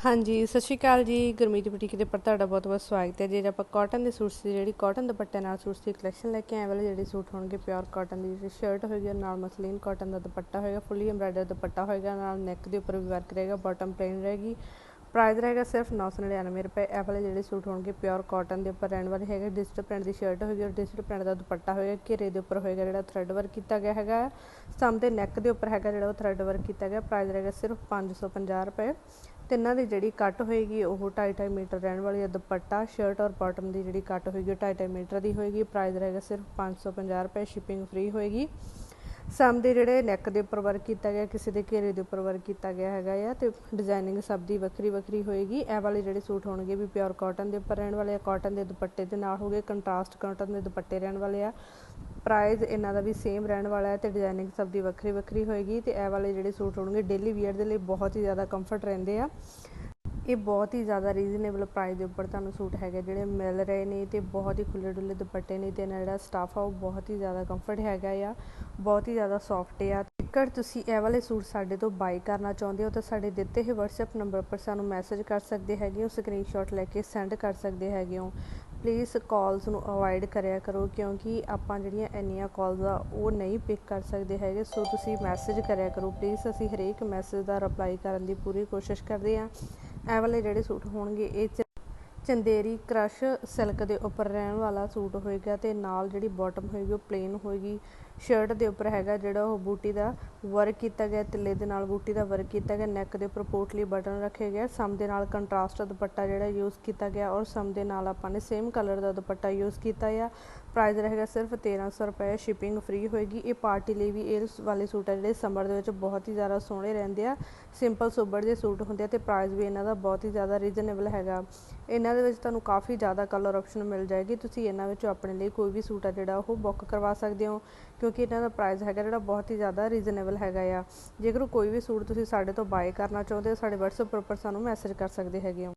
ਹਾਂਜੀ, ਸਤਿ ਸ਼੍ਰੀ ਅਕਾਲ ਜੀ। ਗੁਰਮੀਤ ਬੁਟੀਕ ਦੇ ਪਰ ਤੁਹਾਡਾ ਬਹੁਤ ਬਹੁਤ ਸਵਾਗਤ ਹੈ। ਜੇ ਅੱਜ ਆਪਾਂ ਕਾਟਨ ਦੇ ਸੂਟਸ ਦੀ ਜਿਹੜੀ ਕਾਟਨ ਦੁਪੱਟੇ ਨਾਲ ਸੂਟਸ ਦੀ ਕਲੈਕਸ਼ਨ ਲੈ ਕੇ ਆਏ ਵਾਲੇ, ਜਿਹੜੇ ਸੂਟ ਹੋਣਗੇ ਪਿਓਰ ਕਾਟਨ ਦੀ, ਜਿਹੜੀ ਸ਼ਰਟ ਹੋਏਗੀ, ਨਾਲ ਮਸਲੀਨ ਕਾਟਨ ਦਾ ਦੁਪੱਟਾ ਹੋਏਗਾ ਫੁੱਲੀ ਐਮਬ੍ਰਾਇਡਰ ਦੁਪੱਟਾ ਹੋਏਗਾ, ਨਾਲ ਨੈਕ ਦੇ ਉੱਪਰ ਵੀ ਵਰਕ ਰਹੇਗਾ ਬਾਟਮ ਪਲੇਨ ਰਹੇਗੀ। ਪ੍ਰਾਈਸ ਰਹੇਗਾ ਸਿਰਫ 999 ਰੁਪਏ। ਇਹ ਵਾਲੇ ਜਿਹੜੇ ਸੂਟ ਹੋਣਗੇ ਪਿਓਰ ਕਾਟਨ ਦੇ ਉੱਪਰ ਰਹਿਣ ਵਾਲੇ ਹੈਗੇ ਡਿਜੀਟਲ ਪ੍ਰਿੰਟ ਦੀ ਸ਼ਰਟ ਹੋਏਗੀ ਔਰ ਡਿਜੀਟਲ ਪ੍ਰਿੰਟ ਦਾ ਦੁਪੱਟਾ ਹੋਏਗਾ, ਘੇਰੇ ਦੇ ਉੱਪਰ ਹੋਏਗਾ ਜਿਹੜਾ ਥ੍ਰੈਡ ਵਰਕ ਕੀਤਾ ਗਿਆ ਹੈਗਾ। ਸਾਹਮਣੇ ਨੈਕ ਦੇ ਉੱਪਰ ਹੈਗਾ ਜਿਹੜਾ ਉਹ ਥ੍ਰੈਡ ਵਰਕ ਕੀਤਾ ਗਿਆ। ਪ੍ਰਾਈਸ ਰਹੇਗਾ ਸਿਰਫ 550 ਰੁਪਏ। ਤਿੰਨਾਂ ਦੀ ਜਿਹੜੀ ਕੱਟ ਹੋਏਗੀ, ਉਹ 2.5 ਮੀਟਰ ਰਹਿਣ ਵਾਲੀ ਹੈ। ਦੁਪੱਟਾ ਸ਼ਰਟ ਔਰ ਬਾਟਮ ਦੀ ਜਿਹੜੀ ਕੱਟ ਹੋਏਗੀ, ਉਹ 2.5 ਮੀਟਰ ਦੀ ਹੋਏਗੀ। ਪ੍ਰਾਈਸ ਰਹੇਗਾ ਸਿਰਫ 550 ਰੁਪਏ ਸ਼ਿਪਿੰਗ ਫ੍ਰੀ ਹੋਏਗੀ। ਸਮ ਦੇ ਜਿਹੜੇ ਨੈਕ ਦੇ ਉੱਪਰ ਵਰਕ ਕੀਤਾ ਗਿਆ, ਕਿਸੇ ਦੇ ਘੇਰੇ ਦੇ ਉੱਪਰ ਵਰਕ ਕੀਤਾ ਗਿਆ ਹੈਗਾ ਆ, ਤੇ ਡਿਜ਼ਾਈਨਿੰਗ ਸਭ ਦੀ ਵੱਖਰੀ ਵੱਖਰੀ ਹੋਏਗੀ। ਇਹ ਵਾਲੇ ਜਿਹੜੇ ਸੂਟ ਹੋਣਗੇ ਵੀ ਪਿਓਰ ਕਾਟਨ ਦੇ ਉੱਪਰ ਰਹਿਣ ਵਾਲੇ ਆ ਕਾਟਨ ਦੇ ਦੁਪੱਟੇ ਦੇ ਨਾਲ ਹੋਗੇ ਕੰਟਰਾਸਟ ਕਾਟਨ ਦੇ ਦੁਪੱਟੇ ਰਹਿਣ ਵਾਲੇ ਆ। ਪ੍ਰਾਈਸ ਇਹਨਾਂ ਦਾ ਵੀ ਸੇਮ ਰਹਿਣ ਵਾਲਾ ਹੈ ਤੇ ਡਿਜ਼ਾਈਨਿੰਗ ਸਭ ਦੀ ਵੱਖਰੀ ਵੱਖਰੀ ਹੋਏਗੀ ਤੇ ਇਹ ਵਾਲੇ ਜਿਹੜੇ ਸੂਟ ਹੋਣਗੇ ਡੇਲੀ ਵੀਅਰ ਦੇ ਲਈ ਬਹੁਤ ਹੀ ਜ਼ਿਆਦਾ ਕੰਫਰਟ ਰਹਿੰਦੇ ਆ। ਇਹ ਬਹੁਤ ਹੀ ਜ਼ਿਆਦਾ ਰੀਜ਼ਨੇਬਲ ਪ੍ਰਾਈਸ ਦੇ ਉੱਪਰ ਤੁਹਾਨੂੰ ਸੂਟ ਹੈਗੇ ਜਿਹੜੇ ਮਿਲ ਰਹੇ ਨੇ ਤੇ ਬਹੁਤ ਹੀ ਖੁੱਲੇ ਡੁੱਲੇ ਦੁਪੱਟੇ ਨੇ ਤੇ ਇਹਨਾਂ ਜਿਹੜਾ ਸਟਾਫ ਆ, ਉਹ ਬਹੁਤ ਹੀ ਜ਼ਿਆਦਾ ਕੰਫਰਟ ਹੈਗਾ ਆ, ਬਹੁਤ ਹੀ ਜ਼ਿਆਦਾ ਸੌਫਟ ਆ। ਜੇਕਰ ਤੁਸੀਂ ਇਹ ਵਾਲੇ ਸੂਟ ਸਾਡੇ ਤੋਂ ਬਾਈ ਕਰਨਾ ਚਾਹੁੰਦੇ ਹੋ ਤਾਂ ਸਾਡੇ ਦਿੱਤੇ ਹੋਏ WhatsApp ਨੰਬਰ ਪਰ ਸਾਨੂੰ ਮੈਸੇਜ ਕਰ ਸਕਦੇ ਹੈਗੇ ਹੋ ਸਕਰੀਨਸ਼ਾਟ ਲੈ ਕੇ ਸੈਂਡ ਕਰ ਸਕਦੇ ਹੈਗੇ ਹੋ। ਪਲੀਜ਼ ਕਾਲਸ ਨੂੰ ਅਵੋਇਡ ਕਰਿਆ ਕਰੋ ਕਿਉਂਕਿ ਆਪਾਂ ਜਿਹੜੀਆਂ ਇੰਨੀਆਂ ਕਾਲਸ ਆ, ਉਹ ਨਹੀਂ ਪਿਕ ਕਰ ਸਕਦੇ ਹੈਗੇ। ਸੋ ਤੁਸੀਂ ਮੈਸੇਜ ਕਰਿਆ ਕਰੋ ਪਲੀਜ਼ ਅਸੀਂ ਹਰੇਕ ਮੈਸੇਜ ਦਾ ਰਿਪਲਾਈ ਕਰਨ ਦੀ ਪੂਰੀ ਕੋਸ਼ਿਸ਼ ਕਰਦੇ ਹਾਂ। ਇਹ ਵਾਲੇ ਜਿਹੜੇ ਸੂਟ ਹੋਣਗੇ, ਇਹ ਚੰਦੇਰੀ ਕ੍ਰਸ਼ ਸਿਲਕ ਦੇ ਉੱਪਰ ਰਹਿਣ ਵਾਲਾ ਸੂਟ ਹੋਏਗਾ ਤੇ ਨਾਲ ਜਿਹੜੀ ਬਾਟਮ ਹੋਏਗੀ, ਉਹ ਪਲੇਨ ਹੋਏਗੀ। ਸ਼ਰਟ ਦੇ ਉੱਪਰ ਹੈਗਾ ਜਿਹੜਾ ਉਹ ਬੂਟੀ ਦਾ ਵਰਕ ਕੀਤਾ ਗਿਆ, ਤਿੱਲੇ ਦੇ ਨਾਲ ਬੂਟੀ ਦਾ ਵਰਕ ਕੀਤਾ ਗਿਆ ਨੈਕ ਦੇ ਉੱਪਰ ਪੋਟਲੀ ਬਟਨ ਰੱਖੇ ਗਏ, ਸਮ ਦੇ ਨਾਲ ਕੰਟਰਾਸਟ ਦੁਪੱਟਾ ਜਿਹੜਾ ਯੂਜ਼ ਕੀਤਾ ਗਿਆ ਔਰ ਸਮ ਦੇ ਨਾਲ ਆਪਾਂ ਨੇ ਸੇਮ ਕਲਰ ਦਾ ਦੁਪੱਟਾ ਯੂਜ਼ ਕੀਤਾ ਆ। ਪ੍ਰਾਈਸ ਰਹੇਗਾ ਸਿਰਫ 1300 ਰੁਪਏ ਸ਼ਿਪਿੰਗ ਫ੍ਰੀ ਹੋਏਗੀ। ਇਹ ਪਾਰਟੀ ਲਈ ਵੀ ਇਹ ਵਾਲੇ ਸੂਟ ਆ ਜਿਹੜੇ ਸਮਰ ਦੇ ਵਿੱਚ ਬਹੁਤ ਹੀ ਜ਼ਿਆਦਾ ਸੋਹਣੇ ਰਹਿੰਦੇ ਆ। ਸਿੰਪਲ ਸੋਬਰ ਦੇ ਸੂਟ ਹੁੰਦੇ ਆ ਤੇ ਪ੍ਰਾਈਸ ਵੀ ਇਹਨਾਂ ਦਾ ਬਹੁਤ ਹੀ ਜ਼ਿਆਦਾ ਰੀਜ਼ਨੇਬਲ ਹੈਗਾ। ਇਹਨਾਂ ਦੇ ਵਿੱਚ ਤੁਹਾਨੂੰ ਕਾਫੀ ਜ਼ਿਆਦਾ ਕਲਰ ਆਪਸ਼ਨ ਮਿਲ ਜਾਏਗੀ। ਤੁਸੀਂ ਇਹਨਾਂ ਵਿੱਚੋਂ ਆਪਣੇ ਲਈ ਕੋਈ ਵੀ ਸੂਟ ਆ ਜਿਹੜਾ ਉਹ ਬੁੱਕ ਕਰਵਾ ਸਕਦੇ ਹੋ, ਕਿਉਂਕਿ ਇਹਨਾਂ ਦਾ ਪ੍ਰਾਈਸ ਹੈਗਾ ਜਿਹੜਾ ਬਹੁਤ ਹੀ ਜ਼ਿਆਦਾ ਰੀਜ਼ਨੇਬਲ ਹੈਗਾ ਆ। ਜੇਕਰ ਕੋਈ ਵੀ ਸੂਟ ਤੁਸੀਂ ਸਾਡੇ ਤੋਂ ਬਾਏ ਕਰਨਾ ਚਾਹੁੰਦੇ ਹੋ, ਸਾਡੇ WhatsApp ਉੱਪਰ ਸਾਨੂੰ ਮੈਸੇਜ ਕਰ ਸਕਦੇ ਹੈਗੇ ਹੋ।